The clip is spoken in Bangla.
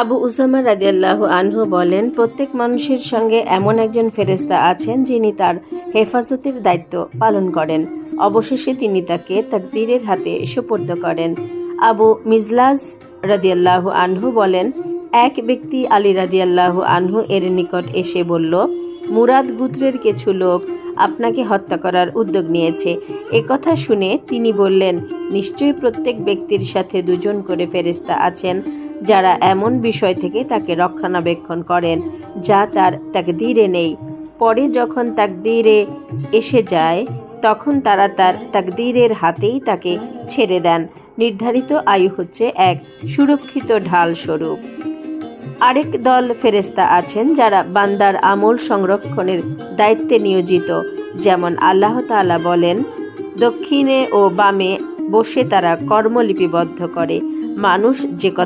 আবু উসামা রাদিয়াল্লাহু আনহু বলেন, প্রত্যেক মানুষের সঙ্গে এমন একজন ফেরেস্তা আছেন যিনি তার হেফাজতের দায়িত্ব পালন করেন। অবশেষে তিনি তাকে তাকদীরের হাতে সুপর্দ করেন। আবু মিজলাজ রাদিয়াল্লাহু আনহু বলেন, এক ব্যক্তি আলী রাদিয়াল্লাহু আনহু এর নিকট এসে বলল, মুরাদ গুত্রের কিছু লোক আপনাকে হত্যা করার উদ্যোগ নিয়েছে। এ কথা শুনে তিনি বললেন নিশ্চয়ই প্রত্যেক ব্যক্তির সাথে দুজন করে ফেরেস্তা আছেন যারা এমন বিষয় থেকে তাকে রক্ষণাবেক্ষণ করেন যা তার তাকদীরে নেই। পরে যখন তাকদীরে এসে যায়, তখন তারা তার তাকদীরের হাতেই তাকে ছেড়ে দেন। নির্ধারিত আয়ু হচ্ছে এক, সুরক্ষিত ঢাল স্বরূপ আরেক দল ফেরেস্তা আছেন যারা বান্দার আমল সংরক্ষণের দায়িত্বে নিয়োজিত। যেমন আল্লাহ তাআলা বলেন, দক্ষিণে ও বামে বসে তারা কর্মলিপিবদ্ধ করে। মানুষ যে